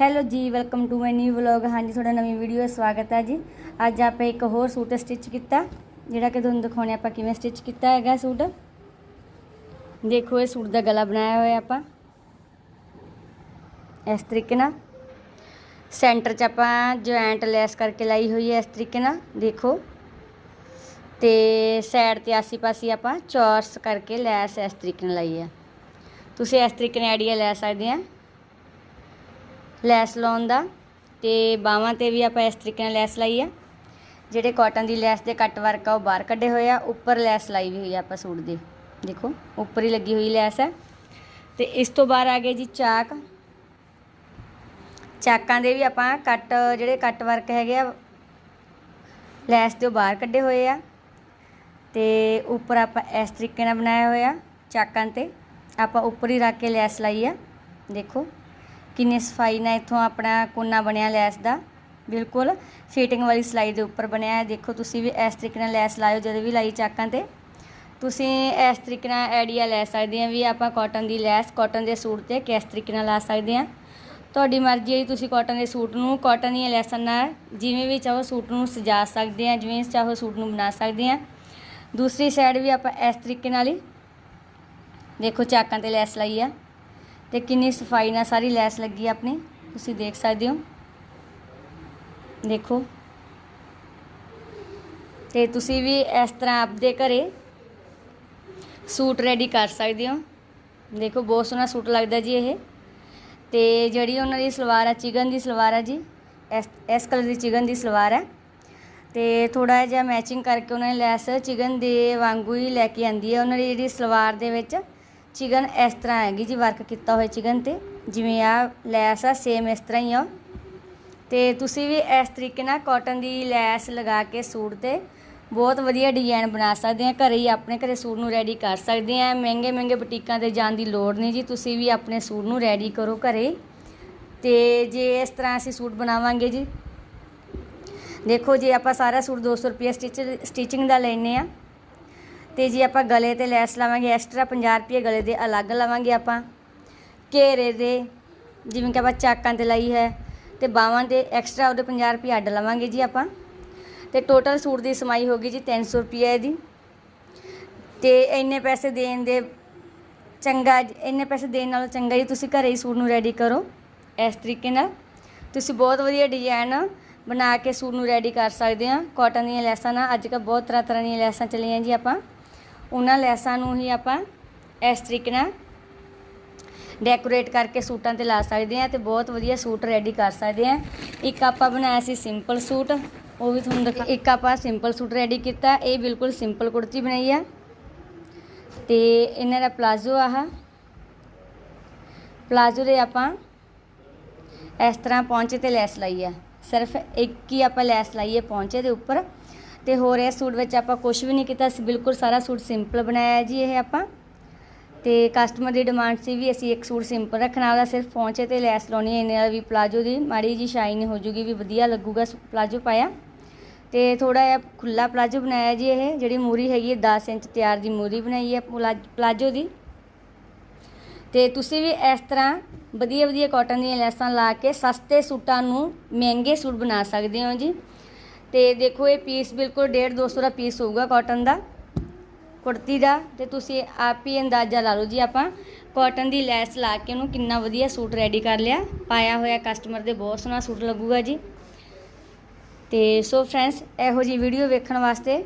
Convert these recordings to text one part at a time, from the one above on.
Hello ਜੀ, welcome to my new vlog. ਹਾਂਜੀ, ਤੁਹਾਡਾ ਨਵੀਂ ਵੀਡੀਓ ਦਾ ਸਵਾਗਤ ਹੈ ਜੀ। ਅੱਜ ਆਪਾਂ ਇੱਕ ਹੋਰ ਸੂਟ ਸਟਿਚ ਕੀਤਾ, ਜਿਹੜਾ ਕਿ ਤੁਹਾਨੂੰ ਦਿਖਾਉਣੇ ਆਪਾਂ ਕਿਵੇਂ ਸਟਿਚ ਕੀਤਾ ਹੈਗਾ ਸੂਟ। ਦੇਖੋ, ਇਹ ਸੂਟ ਦਾ ਗਲਾ ਬਣਾਇਆ ਹੋਇਆ ਆਪਾਂ। ਇਸ ਤਰੀਕੇ ਨਾਲ। ਸੈਂਟਰ 'ਚ ਆਪਾਂ ਜੁਆਇੰਟ ਲੈਸ ਕਰਕੇ ਲਾਈ ਹੋਈ ਹੈ ਇਸ ਤਰੀਕੇ ਨਾਲ, ਦੇਖੋ। ਤੇ ਸਾਈਡ ਤੇ ਆਸੀ-ਪਾਸੀ ਆਪਾਂ ਚੌਰਸ ਕਰਕੇ ਲੈਸ ਇਸ ਤਰੀਕੇ ਨਾਲ ਲਾਈ ਹੈ। ਤੁਸੀਂ ਇਸ ਤਰੀਕੇ ਨਾਲ ਆਈਡੀਆ ਲੈ ਸਕਦੇ ਆ। ਲੈਸ ਲਾਉਣ ਦਾ ਤੇ ਬਾਹਾਂ ਤੇ ਵੀ ਆਪਾਂ ਇਸ ਤਰੀਕੇ ਨਾਲ ਲੈਸ ਲਾਈ ਆ। ਜਿਹੜੇ ਕਾਟਨ ਦੀ ਲੈਸ ਦੇ ਕੱਟ ਵਰਕ ਆ, ਉਹ ਬਾਹਰ ਕੱਢੇ ਹੋਏ ਆ, ਉੱਪਰ ਲੈਸ ਲਾਈ ਵੀ ਹੋਈ ਆ ਆਪਾਂ ਸੂਟ ਦੇ। ਦੇਖੋ, ਉੱਪਰ ਹੀ ਲੱਗੀ ਹੋਈ ਲੈਸ ਹੈ ਤੇ ਇਸ ਤੋਂ ਬਾਅਦ ਆ ਗਏ ਜੀ ਚਾਕ। ਚਾਕਾਂ ਦੇ ਵੀ ਆਪਾਂ ਕੱਟ, ਜਿਹੜੇ ਕੱਟ ਵਰਕ ਹੈਗੇ ਆ, ਲੈਸ ਦੇ ਉਹ ਬਾਹਰ ਕੱਢੇ ਹੋਏ ਆ। ਤੇ ਉੱਪਰ ਆਪਾਂ ਇਸ ਤਰੀਕੇ ਨਾਲ ਬਣਾਇਆ ਹੋਇਆ ਚਾਕਾਂ ਤੇ। ਆਪਾਂ ਉੱਪਰ ਹੀ ਰੱਖ ਕੇ ਲੈਸ ਲਾਈ ਆ। ਦੇਖੋ। ਕਿੰਨੀ ਸਫ਼ਾਈ ਨਾਲ ਇੱਥੋਂ ਆਪਣਾ ਕੋਨਾ ਬਣਿਆ ਲੈਸ ਦਾ। ਬਿਲਕੁਲ ਫਿਟਿੰਗ ਵਾਲੀ ਸਿਲਾਈ ਦੇ ਉੱਪਰ ਬਣਿਆ ਹੈ। ਦੇਖੋ, ਤੁਸੀਂ ਵੀ ਇਸ ਤਰੀਕੇ ਨਾਲ ਲੈਸ ਲਾਇਓ, ਜਦੋਂ ਵੀ ਲਾਈ ਚਾਕਾਂ ਤੇ। ਤੁਸੀਂ ਇਸ ਤਰੀਕੇ ਨਾਲ ਆਈਡੀਆ ਲੈ ਸਕਦੇ ਆ ਵੀ ਆਪਾਂ ਕਾਟਨ ਦੀ ਲੈਸ ਕਾਟਨ ਦੇ ਸੂਟ ਤੇ ਕਿਸ ਤਰੀਕੇ ਨਾਲ ਲਾ ਸਕਦੇ ਆ। ਤੁਹਾਡੀ ਮਰਜ਼ੀ ਹੈ ਤੁਸੀਂ ਕਾਟਨ ਦੇ ਸੂਟ ਨੂੰ ਕਾਟਨ ਦੀਆਂ ਲੈਸਾਂ ਨਾਲ ਜਿਵੇਂ ਵੀ ਚਾਹੋ ਸੂਟ ਨੂੰ ਸਜਾ ਸਕਦੇ ਆ, ਜਿਵੇਂ ਚਾਹੋ ਸੂਟ ਨੂੰ ਬਣਾ ਸਕਦੇ ਆ। ਦੂਸਰੀ ਸਾਈਡ ਵੀ ਆਪਾਂ ਇਸ ਤਰੀਕੇ ਨਾਲ ਹੀ ਦੇਖੋ, ਚਾਕਾਂ ਤੇ ਲੈਸ ਲਾਈ ਆ। ਤੇ ਕਿੰਨੀ ਸਫ਼ਾਈ ਨਾਲ ਸਾਰੀ ਲੈਸ ਲੱਗੀ ਆਪਣੀ? ਤੁਸੀਂ ਦੇਖ ਸਕਦੇ ਹੋ। ਦੇਖੋ। ਤੇ ਤੁਸੀਂ ਵੀ ਇਸ ਤਰ੍ਹਾਂ ਆਪਦੇ ਘਰੇ ਸੂਟ ਰੈਡੀ ਕਰ ਸਕਦੇ ਹੋ। ਦੇਖੋ, ਬਹੁਤ ਸੋਹਣਾ ਸੂਟ ਲੱਗਦਾ ਜੀ ਇਹ। ਤੇ ਜਿਹੜੀ ਉਹਨਾਂ ਦੀ ਸਲਵਾਰ ਆ, ਚਿਕਨ ਦੀ ਸਲਵਾਰ ਆ ਜੀ, ਇਸ ਇਸ ਕਲਰ ਦੀ ਚਿਕਨ ਦੀ ਸਲਵਾਰ ਹੈ ਤੇ ਥੋੜਾ ਜਿਹਾ ਮੈਚਿੰਗ ਕਰਕੇ ਉਹਨਾਂ ਨੇ ਲੈਸ ਚਿਕਨ ਦੇ ਵਾਂਗੂ ਹੀ ਲੈ ਕੇ ਆਂਦੀ ਹੈ ਉਹਨਾਂ ਦੀ ਜਿਹੜੀ ਸਲਵਾਰ ਦੇ ਵਿੱਚ ਚਿਕਨ ਇਸ ਤਰ੍ਹਾਂ ਹੈਗੀ ਜੀ ਵਰਕ ਕੀਤਾ ਹੋਇਆ ਚਿਕਨ ਤੇ। ਜਿਵੇਂ ਆ ਲੈਸ ਆ ਸੇਮ ਇਸ ਤਰ੍ਹਾਂ ਹੀ ਆ। ਤੇ ਤੁਸੀਂ ਵੀ ਇਸ ਤਰੀਕੇ ਨਾਲ ਕਾਟਨ ਦੀ ਲੈਸ ਲਗਾ ਕੇ ਸੂਟ ਤੇ ਬਹੁਤ ਵਧੀਆ ਡਿਜ਼ਾਈਨ ਬਣਾ ਸਕਦੇ ਆ। ਘਰੇ ਹੀ ਆਪਣੇ ਘਰੇ ਸੂਟ ਨੂੰ ਰੈਡੀ ਕਰ ਸਕਦੇ ਆ। ਮਹਿੰਗੇ ਮਹਿੰਗੇ ਬੁਟੀਕਾਂ ਤੇ ਜਾਣ ਦੀ ਲੋੜ ਨਹੀਂ ਜੀ, ਤੁਸੀਂ ਵੀ ਆਪਣੇ ਸੂਟ ਨੂੰ ਰੈਡੀ ਕਰੋ ਘਰੇ। ਤੇ ਜੇ ਇਸ ਤਰ੍ਹਾਂ ਅਸੀਂ ਸੂਟ ਬਣਾਵਾਂਗੇ ਜੀ, ਦੇਖੋ ਜੇ ਆਪਾਂ ਸਾਰਾ ਸੂਟ 200 ਰੁਪਏ ਸਟਿਚ ਸਟਿਚਿੰਗ ਦਾ ਲੈਨੇ ਆ ਤੇ ਜੇ ਆਪਾਂ ਗਲੇ ਤੇ ਲੈਸ ਲਾਵਾਂਗੇ ਐਕਸਟਰਾ 50 ਰੁਪਏ ਗਲੇ ਦੇ ਅਲੱਗ ਲਵਾਂਗੇ ਆਪਾਂ। ਘੇਰੇ ਦੇ, ਜਿਵੇਂ ਕਿ ਆਪਾਂ ਚਾਕਾਂ ਤੇ ਲਈ ਹੈ, ਤੇ ਬਾਹਾਂ ਦੇ ਐਕਸਟਰਾ ਉਹਦੇ 50 ਰੁਪਏ ਅੱਡ ਲਵਾਂਗੇ ਜੀ ਆਪਾਂ। ਤੇ ਟੋਟਲ ਸੂਟ ਦੀ ਸਮਾਈ ਹੋਗੀ ਜੀ 300 ਰੁਪਏ ਇਹਦੀ। ਤੇ ਇੰਨੇ ਪੈਸੇ ਦੇਣ ਦੇ ਚੰਗਾ, ਇੰਨੇ ਪੈਸੇ ਦੇਣ ਨਾਲੋਂ ਚੰਗਾ ਜੀ ਤੁਸੀਂ ਘਰੇ ਹੀ ਸੂਟ ਨੂੰ ਰੈਡੀ ਕਰੋ, ਇਸ ਤਰੀਕੇ ਨਾਲ। ਤੁਸੀਂ ਬਹੁਤ ਵਧੀਆ ਡਿਜ਼ਾਈਨ ਬਣਾ ਕੇ ਸੂਟ ਨੂੰ ਰੈਡੀ ਕਰ ਸਕਦੇ ਆ। ਕਾਟਨ ਦੀਆਂ ਲੈਸਾਂ ਨਾਲ ਅੱਜ ਕੱਲ੍ਹ ਬਹੁਤ ਤਰ੍ਹਾਂ ਤਰ੍ਹਾਂ ਦੀਆਂ ਲੈਸਾਂ ਚੱਲੀਆਂ ਜੀ ਆਪਾਂ। ਉਹਨਾਂ ਲੈਸਾਂ ਨੂੰ ਹੀ ਆਪਾਂ ਇਸ ਤਰੀਕੇ ਨਾਲ ਡੈਕੋਰੇਟ ਕਰਕੇ ਸੂਟਾਂ ਤੇ ਲਾ ਸਕਦੇ ਆ ਤੇ ਬਹੁਤ ਵਧੀਆ ਸੂਟ ਰੈਡੀ ਕਰ ਸਕਦੇ ਆ ਇੱਕ ਆਪਾਂ ਬਣਾਇਆ ਸੀ ਸਿੰਪਲ ਸੂਟ, ਉਹ ਵੀ ਤੁਹਾਨੂੰ ਦਿਖਾ ਇੱਕ ਆਪਾਂ ਸਿੰਪਲ ਸੂਟ ਰੈਡੀ ਕੀਤਾ, ਇਹ ਬਿਲਕੁਲ ਸਿੰਪਲ ਕੁੜਤੀ ਬਣਾਈ ਆ। ਤੇ ਇਹਨਾਂ ਦਾ ਪਲਾਜ਼ੋ ਆਹ। ਪਲਾਜ਼ੋ ਦੇ ਆਪਾਂ ਇਸ ਤਰ੍ਹਾਂ ਪੌਂਚੇ ਤੇ ਲੈਸ ਲਾਈ ਆ। ਸਿਰਫ ਇੱਕ ਹੀ ਆਪਾਂ ਲੈਸ ਲਾਈਏ ਹੈ ਪੌਂਚੇ ਦੇ ਉੱਪਰ। ਤੇ ਹੋਰ ਇਹ ਸੂਟ ਵਿੱਚ ਆਪਾਂ ਕੁਝ ਵੀ ਨਹੀਂ ਕੀਤਾ ਸੀ ਬਿਲਕੁਲ ਸਾਰਾ ਸੂਟ ਸਿੰਪਲ ਬਣਾਇਆ ਜੀ ਇਹ ਆਪਾਂ। ਤੇ ਕਸਟਮਰ ਦੀ ਡਿਮਾਂਡ ਸੀ ਵੀ ਅਸੀਂ ਇੱਕ ਸੂਟ ਸਿੰਪਲ ਰੱਖਣਾ, ਉਹਦਾ ਸਿਰਫ ਪਹੁੰਚੇ ਤੇ ਲੈਸ ਲਾਉਣੀ ਹੈ ਇਹਨੇ ਨਾਲ ਵੀ ਪਲਾਜੋ ਦੀ ਮਾੜੀ ਜੀ ਸ਼ਾਈਨ ਹੋ ਜੂਗੀ, ਵੀ ਵਧੀਆ ਲੱਗੂਗਾ ਪਲਾਜੋ ਪਾਇਆ। ਤੇ ਥੋੜਾ ਜਿਹਾ ਖੁੱਲਾ ਪਲਾਜੋ ਬਣਾਇਆ ਜੀ ਇਹ, ਜਿਹੜੀ ਮੂਰੀ ਹੈਗੀ ਹੈ 10 ਇੰਚ ਤਿਆਰ ਦੀ ਮੂਰੀ ਬਣਾਈ ਹੈ, ਪਲਾ- ਪਲਾਜੋ ਦੀ। ਤੇ ਤੁਸੀਂ ਵੀ ਇਸ ਤਰ੍ਹਾਂ ਵਧੀਆ ਵਧੀਆ ਕਾਟਨ ਦੀਆਂ ਲੈਸਾਂ ਲਾ ਕੇ ਸਸਤੇ ਸੂਟਾਂ ਨੂੰ ਮਹਿੰਗੇ ਸੂਟ ਬਣਾ ਸਕਦੇ ਹੋ ਜੀ। ਤੇ ਦੇਖੋ ਇਹ ਪੀਸ ਬਿਲਕੁਲ 1.5 200 ਦਾ ਪੀਸ ਹੋਊਗਾ ਕਾਟਨ ਦਾ, ਕੁੜਤੀ ਦਾ ਤੇ ਤੁਸੀਂ ਆਪ ਹੀ ਅੰਦਾਜ਼ਾ ਲਾ ਲਓ ਜੀ ਆਪਾਂ ਕਾਟਨ ਦੀ ਲੈਸ ਲਾ ਕੇ ਉਹਨੂੰ ਕਿੰਨਾ ਵਧੀਆ ਸੂਟ ਰੈਡੀ ਕਰ ਲਿਆ, ਪਾਇਆ ਹੋਇਆ ਕਸਟਮਰ ਦੇ ਬਹੁਤ ਸੋਹਣਾ ਸੂਟ ਲੱਗੂਗਾ ਜੀ। ਤੇ ਸੋ ਫਰੈਂਡਸ ਇਹੋ ਜੀ ਵੀਡੀਓ ਵੇਖਣ ਵਾਸਤੇ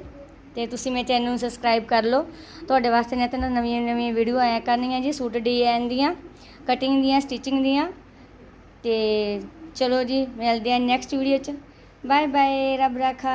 ਤੇ ਤੁਸੀਂ ਮੇਰੇ ਚੈਨਲ ਨੂੰ ਸਬਸਕ੍ਰਾਈਬ ਕਰ ਲਓ। ਤੁਹਾਡੇ ਵਾਸਤੇ ਨਿਤ ਨਵੀਆਂ ਨਵੀਆਂ ਵੀਡੀਓ ਆਇਆ ਕਰਨੀਆਂ ਜੀ, ਸੂਟ ਡਿਜ਼ਾਈਨ ਦੀਆਂ ਕਟਿੰਗ ਦੀਆਂ ਸਟਿਚਿੰਗ ਦੀਆਂ। ਤੇ ਚਲੋ ਜੀ, ਮਿਲਦੇ ਹਾਂ ਨੈਕਸਟ ਵੀਡੀਓ 'ਚ। বাই বাই রাব রাখা